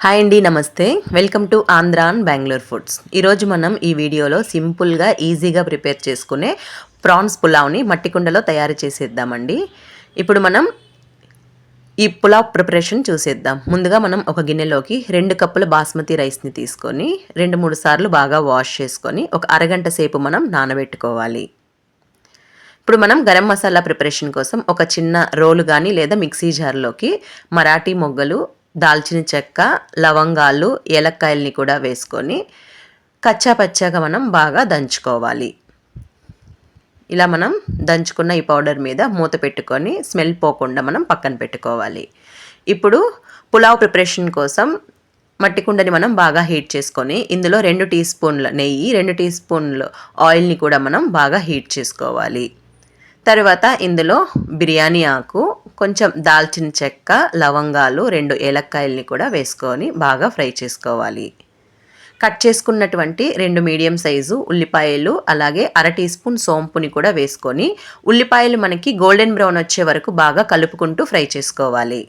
Hi అండి నమస్తే. Welcome to Andhran Bengaluru foods ఈరోజు మనం ఈ వీడియోలో సింపుల్గా ఈజీగా ప్రిపేర్ చేసుకునే ప్రాన్స్ పులావ్ని మట్టి కుండలో తయారు చేసేద్దామండి. ఇప్పుడు మనం ఈ పులావ్ ప్రిపరేషన్ చూసేద్దాం. ముందుగా మనం ఒక గిన్నెలోకి రెండు కప్పుల బాస్మతి రైస్ని తీసుకొని రెండు మూడు సార్లు బాగా వాష్ చేసుకొని ఒక అరగంట సేపు మనం నానబెట్టుకోవాలి. ఇప్పుడు మనం గరం మసాలా ప్రిపరేషన్ కోసం ఒక చిన్న రోలు కానీ లేదా మిక్సీ జార్లోకి మరాఠీ మొగ్గలు దాల్చిన చెక్క లవంగాలు ఏలక్కాయల్ని కూడా వేసుకొని కచ్చా పచ్చాగా మనం బాగా దంచుకోవాలి. ఇలా మనం దంచుకున్న ఈ పౌడర్ మీద మూత పెట్టుకొని స్మెల్ పోకుండా మనం పక్కన పెట్టుకోవాలి. ఇప్పుడు పులావ్ ప్రిపరేషన్ కోసం మట్టి కుండని మనం బాగా హీట్ చేసుకొని ఇందులో రెండు టీ స్పూన్ల నెయ్యి రెండు టీ స్పూన్లు ఆయిల్ని కూడా మనం బాగా హీట్ చేసుకోవాలి. తర్వాత ఇందులో బిర్యానీ ఆకు కొంచెం దాల్చిన చెక్క లవంగాలు రెండు ఏలక్కాయల్ని కూడా వేసుకొని బాగా ఫ్రై చేసుకోవాలి. కట్ చేసుకున్నటువంటి రెండు మీడియం సైజు ఉల్లిపాయలు అలాగే అర టీ స్పూన్ సోంపుని కూడా వేసుకొని ఉల్లిపాయలు మనకి గోల్డెన్ బ్రౌన్ వచ్చే వరకు బాగా కలుపుకుంటూ ఫ్రై చేసుకోవాలి.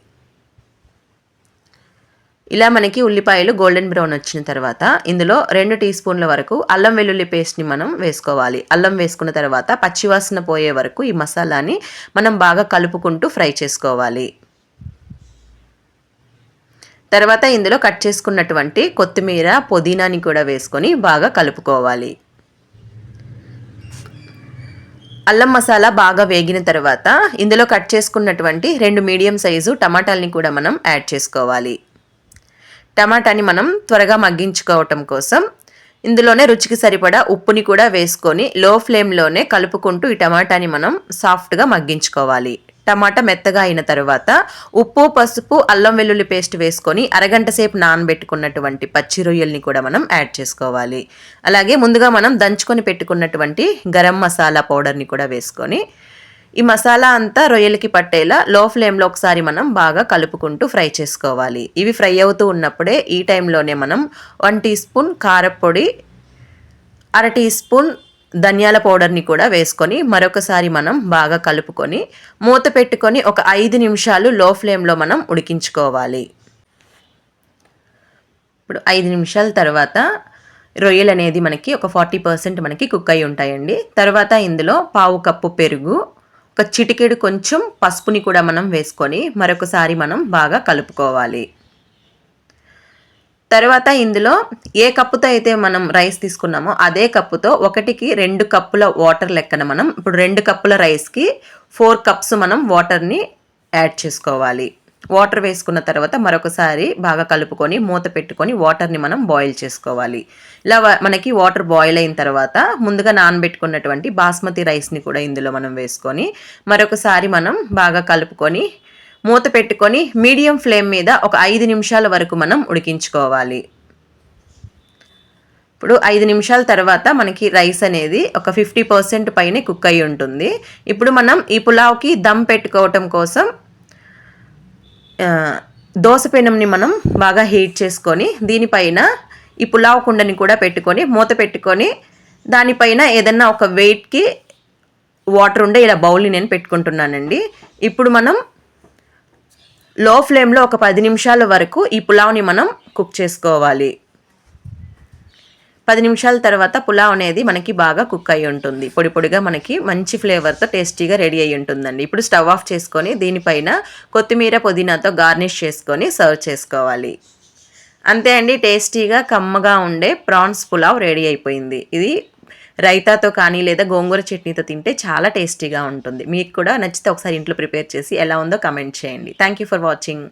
ఇలా మనకి ఉల్లిపాయలు గోల్డెన్ బ్రౌన్ వచ్చిన తర్వాత ఇందులో రెండు టీ స్పూన్ల వరకు అల్లం వెల్లుల్లి పేస్ట్ని మనం వేసుకోవాలి. అల్లం వేసుకున్న తర్వాత పచ్చివాసన పోయే వరకు ఈ మసాలాని మనం బాగా కలుపుకుంటూ ఫ్రై చేసుకోవాలి. తర్వాత ఇందులో కట్ చేసుకున్నటువంటి కొత్తిమీర పుదీనాని కూడా వేసుకొని బాగా కలుపుకోవాలి. అల్లం మసాలా బాగా వేగిన తర్వాత ఇందులో కట్ చేసుకున్నటువంటి రెండు మీడియం సైజు టమాటాలని కూడా మనం యాడ్ చేసుకోవాలి. టమాటాని మనం త్వరగా మగ్గించుకోవటం కోసం ఇందులోనే రుచికి సరిపడా ఉప్పుని కూడా వేసుకొని లో ఫ్లేమ్లోనే కలుపుకుంటూ ఈ టమాటాని మనం సాఫ్ట్గా మగ్గించుకోవాలి. టమాటా మెత్తగా అయిన తర్వాత ఉప్పు పసుపు అల్లం వెల్లుల్లి పేస్ట్ వేసుకొని అరగంట సేపు నానబెట్టుకున్నటువంటి పచ్చి రొయ్యల్ని కూడా మనం యాడ్ చేసుకోవాలి. అలాగే ముందుగా మనం దంచుకొని పెట్టుకున్నటువంటి గరం మసాలా పౌడర్ని కూడా వేసుకొని ఈ మసాలా అంతా రొయ్యలకి పట్టేలా లో ఫ్లేమ్లో ఒకసారి మనం బాగా కలుపుకుంటూ ఫ్రై చేసుకోవాలి. ఇవి ఫ్రై అవుతూ ఉన్నప్పుడే ఈ టైంలోనే మనం వన్ టీ స్పూన్ కారపొడి అర టీ స్పూన్ ధనియాల పౌడర్ని కూడా వేసుకొని మరొకసారి మనం బాగా కలుపుకొని మూత పెట్టుకొని ఒక ఐదు నిమిషాలు లో ఫ్లేమ్లో మనం ఉడికించుకోవాలి. ఇప్పుడు ఐదు నిమిషాల తర్వాత రొయ్యలు అనేది మనకి ఒక ఫార్టీ పర్సెంట్ మనకి కుక్ అయి ఉంటాయండి. తర్వాత ఇందులో పావు కప్పు పెరుగు ఒక చిటికెడు కొంచెం పసుపుని కూడా మనం వేసుకొని మరొకసారి మనం బాగా కలుపుకోవాలి. తర్వాత ఇందులో ఏ కప్పుతో అయితే మనం రైస్ తీసుకున్నామో అదే కప్పుతో ఒకటికి రెండు కప్పుల వాటర్ లెక్కన మనం ఇప్పుడు రెండు కప్పుల రైస్కి ఫోర్ కప్స్ మనం వాటర్ని యాడ్ చేసుకోవాలి. వాటర్ వేసుకున్న తర్వాత మరొకసారి బాగా కలుపుకొని మూత పెట్టుకొని వాటర్ని మనం బాయిల్ చేసుకోవాలి. ఇలా మనకి వాటర్ బాయిల్ అయిన తర్వాత ముందుగా నానబెట్టుకున్నటువంటి బాస్మతి రైస్ని కూడా ఇందులో మనం వేసుకొని మరొకసారి మనం బాగా కలుపుకొని మూత పెట్టుకొని మీడియం ఫ్లేమ్ మీద ఒక ఐదు నిమిషాల వరకు మనం ఉడికించుకోవాలి. ఇప్పుడు ఐదు నిమిషాల తర్వాత మనకి రైస్ అనేది ఒక ఫిఫ్టీ పర్సెంట్ పైనే కుక్ అయి ఉంటుంది. ఇప్పుడు మనం ఈ పులావ్కి దమ్ పెట్టుకోవటం కోసం దోశ పెనంని మనం బాగా హీట్ చేసుకొని దీనిపైన ఈ పులావ్ కుండని కూడా పెట్టుకొని మూత పెట్టుకొని దానిపైన ఏదన్నా ఒక వెయిట్కి వాటర్ ఉండే ఇలా బౌల్ని నేను పెట్టుకుంటున్నానండి. ఇప్పుడు మనం లో ఫ్లేమ్లో ఒక పది నిమిషాల వరకు ఈ పులావ్ని మనం కుక్ చేసుకోవాలి. పది నిమిషాల తర్వాత పులావ్ అనేది మనకి బాగా కుక్ అయి ఉంటుంది. పొడి పొడిగా మనకి మంచి ఫ్లేవర్తో టేస్టీగా రెడీ అయి ఉంటుందండి. ఇప్పుడు స్టవ్ ఆఫ్ చేసుకొని దీనిపైన కొత్తిమీర పుదీనాతో గార్నిష్ చేసుకొని సర్వ్ చేసుకోవాలి. అంతే అండి టేస్టీగా కమ్మగా ఉండే ప్రాన్స్ పులావ్ రెడీ అయిపోయింది. ఇది రైతాతో కానీ లేదా గోంగూర చట్నీతో తింటే చాలా టేస్టీగా ఉంటుంది. మీకు కూడా నచ్చితే ఒకసారి ఇంట్లో ప్రిపేర్ చేసి ఎలా ఉందో కమెంట్ చేయండి. Thank you for watching